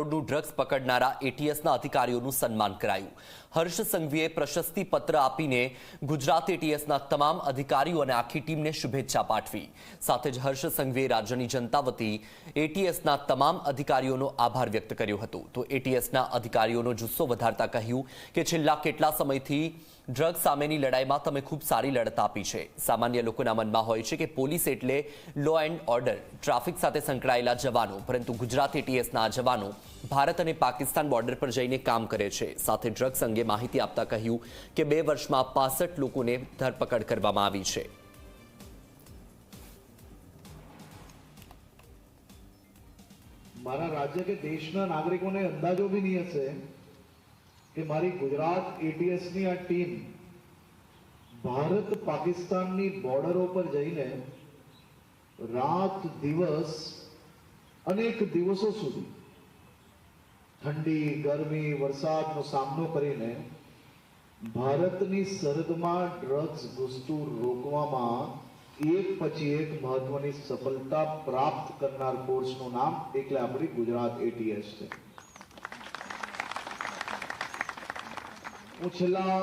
કરોડનું ડ્રગ્સ પકડનારા એટીએસના અધિકારીઓનું સન્માન કરાયું. હર્ષ સંઘવીએ પ્રશસ્તિ પત્ર આપીને ગુજરાત એટીએસના તમામ અધિકારીઓ અને આખી ટીમને શુભેચ્છા પાઠવી. સાથે જ હર્ષ સંઘવીએ રાજ્યની જનતા વતી એટીએસના તમામ અધિકારીઓનો આભાર વ્યક્ત કર્યો હતો. તો એટીએસના અધિકારીઓનો જુસ્સો વધારતા કહ્યું કે છેલ્લા કેટલા સમયથી ડ્રગ્સ સામેની લડાઈમાં તમે ખૂબ સારી લડત આપી છે. સામાન્ય લોકોના મનમાં હોય છે કે પોલીસ એટલે લો એન્ડ ઓર્ડર ટ્રાફિક સાથે સંકળાયેલા જવાનો, પરંતુ ગુજરાત એટીએસના જવાનો ભારત અને પાકિસ્તાન બોર્ડર પર જઈને કામ કરે છે. સાથે ડ્રગ્સ અંગે માહિતી આપતા કહ્યું કે બે વર્ષમાં પાસઠ લોકોને ધરપકડ કરવામાં આવી છે. મારા રાજ્ય કે દેશના નાગરિકોને અંદાજો બી નહીં હશે કે મારી ગુજરાત એટીએસની આ ટીમ ભારત પાકિસ્તાનની બોર્ડરો પર જઈને રાત, દિવસ અનેક દિવસો સુધી ઠંડી, ગરમી, વરસાદનો સામનો કરીને ભારતની સરહદમાં ડ્રગ્સ ઘૂસતું રોકવામાં એક પછી એક મહત્વની સફળતા પ્રાપ્ત કરનાર કોર્સનું નામ એટલે આપણી ગુજરાત એટીએસ છે. હું છેલ્લા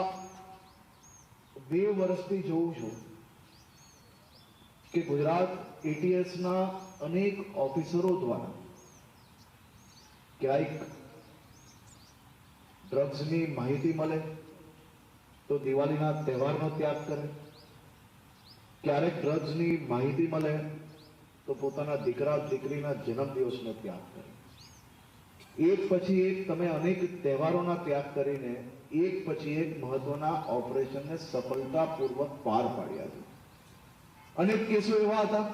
બે વર્ષથી જોઉં છું કે ગુજરાત એટીએસના અનેક ઓફિસરો દ્વારા ક્યાંક ડ્રગ્સની માહિતી મળે તો દિવાળીના તહેવારનો ત્યાગ કરે. ક્યારેક ડ્રગ્સની માહિતી મળે તો પોતાના દીકરા દીકરીના જન્મદિવસનો ત્યાગ કરે. એક પછી એક તમે અનેક તહેવારોના ત્યાગ કરીને એક પછી એક મહત્વના ઓપરેશનને સફળતાપૂર્વક પાર પાડ્યા છે. અનેક કેસો એવા હતા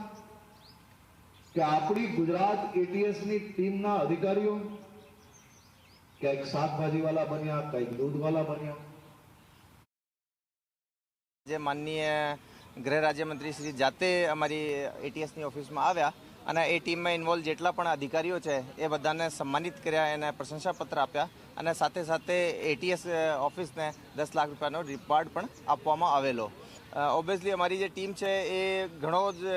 કે આપણી ગુજરાત એટીએસની ટીમના અધિકારીઓ ક્યાંક શાકભાજીવાલા બન્યા, ક્યાંક દૂધવાલા બન્યા. જે માનનીય ગૃહ રાજ્યમંત્રી શ્રી જાતે અમારી એટીએસની ઓફિસમાં આવ્યા અને એ ટીમમાં ઇન્વોલ્વ જેટલા પણ અધિકારીઓ છે, એ બધાને સન્માનિત કર્યા, એને પ્રશંસાપત્ર આપ્યા અને સાથે સાથે એટીએસ ઓફિસને દસ લાખ રૂપિયાનો રિવાર્ડ પણ આપવામાં આવેલો. ઓબ્વિયસલી અમારી જે ટીમ છે એ ઘણો જ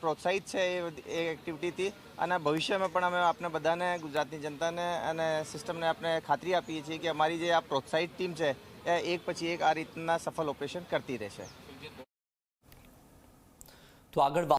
પ્રોત્સાહિત છે એ એક્ટિવિટીથી અને ભવિષ્યમાં પણ અમે આપણે બધાને, ગુજરાતની જનતાને અને સિસ્ટમને આપણે ખાતરી આપીએ છીએ કે અમારી જે આ પ્રોત્સાહિત ટીમ છે, એ એક પછી એક આ રીતના સફળ ઓપરેશન કરતી રહેશે. તો આગળ